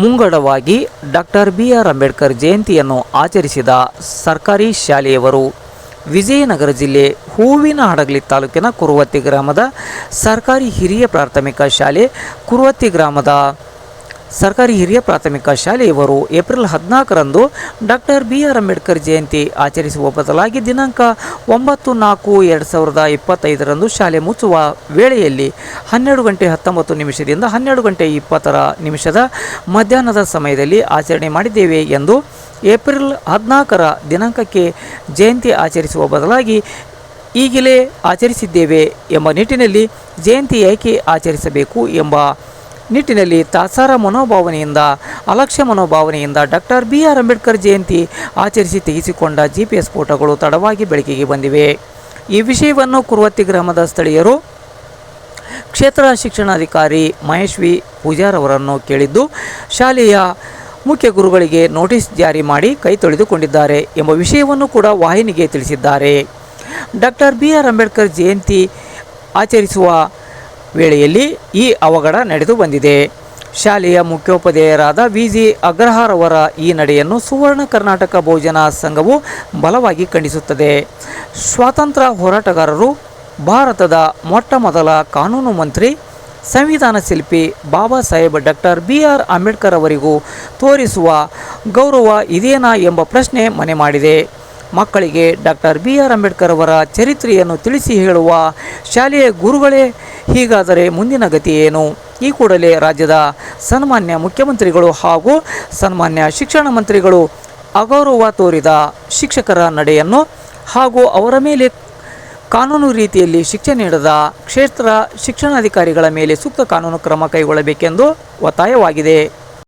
ಮುಂಗಡವಾಗಿ doctor B R Ambedkar ಜಯಂತಿಯನ್ನು ಆಚರಿಸಿದ ಸರ್ಕಾರಿ ಶಾಲೆಯವರು. ವಿಜಯನಗರ ಜಿಲ್ಲೆ ಹೂವಿನ ಹಡಗಲಿ ತಾಲೂಕಿನ ಕುರುವತ್ತಿ ಗ್ರಾಮದ ಸರ್ಕಾರಿ ಹಿರಿಯ ಪ್ರಾಥಮಿಕ ಶಾಲೆ ಕುರುವತ್ತಿ ಗ್ರಾಮದ ಸರ್ಕಾರಿ ಹಿರಿಯ ಪ್ರಾಥಮಿಕ ಶಾಲೆಯವರು ಏಪ್ರಿಲ್ ಹದಿನಾಲ್ಕರಂದು doctor B R Ambedkar Jayanti ಆಚರಿಸುವ ಬದಲಾಗಿ ದಿನಾಂಕ ಒಂಬತ್ತು ನಾಲ್ಕು ಎರಡು ಸಾವಿರದ ಇಪ್ಪತ್ತೈದರಂದು ಶಾಲೆ ಮುಚ್ಚುವ ವೇಳೆಯಲ್ಲಿ ಹನ್ನೆರಡು ಗಂಟೆ ಹತ್ತೊಂಬತ್ತು ನಿಮಿಷದಿಂದ ಹನ್ನೆರಡು ಗಂಟೆ ಇಪ್ಪತ್ತರ ನಿಮಿಷದ ಮಧ್ಯಾಹ್ನದ ಸಮಯದಲ್ಲಿ ಆಚರಣೆ ಮಾಡಿದ್ದೇವೆ ಎಂದು ಏಪ್ರಿಲ್ ಹದಿನಾಲ್ಕರ ದಿನಾಂಕಕ್ಕೆ ಜಯಂತಿ ಆಚರಿಸುವ ಬದಲಾಗಿ ಈಗಲೇ ಆಚರಿಸಿದ್ದೇವೆ ಎಂಬ ನಿಟ್ಟಿನಲ್ಲಿ ಜಯಂತಿ ಏಕೆ ಆಚರಿಸಬೇಕು ಎಂಬ ನಿಟ್ಟಿನಲ್ಲಿ ತಾತ್ಸಾರ ಮನೋಭಾವನೆಯಿಂದ, ಅಲಕ್ಷ್ಯ ಮನೋಭಾವನೆಯಿಂದ doctor B R Ambedkar Jayanti ಆಚರಿಸಿ ತೆಗೆಸಿಕೊಂಡ ಜಿ ಪಿ ಎಸ್ ಫೋಟೋಗಳು ತಡವಾಗಿ ಬೆಳಕಿಗೆ ಬಂದಿವೆ. ಈ ವಿಷಯವನ್ನು ಕುರುವತ್ತಿ ಗ್ರಾಮದ ಸ್ಥಳೀಯರು ಕ್ಷೇತ್ರ ಶಿಕ್ಷಣಾಧಿಕಾರಿ ಮಹೇಶ್ವಿ ಪೂಜಾರ್ ಅವರನ್ನು ಕೇಳಿದ್ದು, ಶಾಲೆಯ ಮುಖ್ಯ ಗುರುಗಳಿಗೆ ನೋಟಿಸ್ ಜಾರಿ ಮಾಡಿ ಕೈ ತೊಳೆದುಕೊಂಡಿದ್ದಾರೆ ಎಂಬ ವಿಷಯವನ್ನು ಕೂಡ ವಾಹಿನಿಗೆ ತಿಳಿಸಿದ್ದಾರೆ. Doctor B R Ambedkar Jayanti ಆಚರಿಸುವ ವೇಳೆಯಲ್ಲಿ ಈ ಅವಘಡ ನಡೆದು ಬಂದಿದೆ. ಶಾಲೆಯ ಮುಖ್ಯೋಪಾಧ್ಯಾಯರಾದ ವಿ ಜಿ ಅಗ್ರಹಾರವರ ಈ ನಡೆಯನ್ನು ಸುವರ್ಣ ಕರ್ನಾಟಕ ಬಹುಜನ ಸಂಘವು ಬಲವಾಗಿ ಖಂಡಿಸುತ್ತದೆ. ಸ್ವಾತಂತ್ರ್ಯ ಹೋರಾಟಗಾರರು, ಭಾರತದ ಮೊಟ್ಟ ಮೊದಲ ಕಾನೂನು ಮಂತ್ರಿ, ಸಂವಿಧಾನ ಶಿಲ್ಪಿ Baba Saheb doctor B R Ambedkar ಅವರಿಗೂ ತೋರಿಸುವ ಗೌರವ ಇದೇನಾ ಎಂಬ ಪ್ರಶ್ನೆ ಮನೆ ಮಾಡಿದೆ. ಮಕ್ಕಳಿಗೆ ಡಾಕ್ಟರ್ ಬಿ ಆರ್ ಅಂಬೇಡ್ಕರ್ ಅವರ ಚರಿತ್ರೆಯನ್ನು ತಿಳಿಸಿ ಹೇಳುವ ಶಾಲೆಯ ಗುರುಗಳೇ, ಹೀಗಾದರೆ ಮುಂದಿನ ಗತಿ ಏನು? ಈ ಕೂಡಲೇ ರಾಜ್ಯದ ಸನ್ಮಾನ್ಯ ಮುಖ್ಯಮಂತ್ರಿಗಳು ಹಾಗೂ ಸನ್ಮಾನ್ಯ ಶಿಕ್ಷಣ ಮಂತ್ರಿಗಳು ಅಗೌರವ ತೋರಿದ ಶಿಕ್ಷಕರ ನಡೆಯನ್ನು ಹಾಗೂ ಅವರ ಮೇಲೆ ಕಾನೂನು ರೀತಿಯಲ್ಲಿ ಶಿಕ್ಷೆ ನೀಡದ ಕ್ಷೇತ್ರ ಶಿಕ್ಷಣಾಧಿಕಾರಿಗಳ ಮೇಲೆ ಸೂಕ್ತ ಕಾನೂನು ಕ್ರಮ ಕೈಗೊಳ್ಳಬೇಕೆಂದು ಒತ್ತಾಯವಾಗಿದೆ.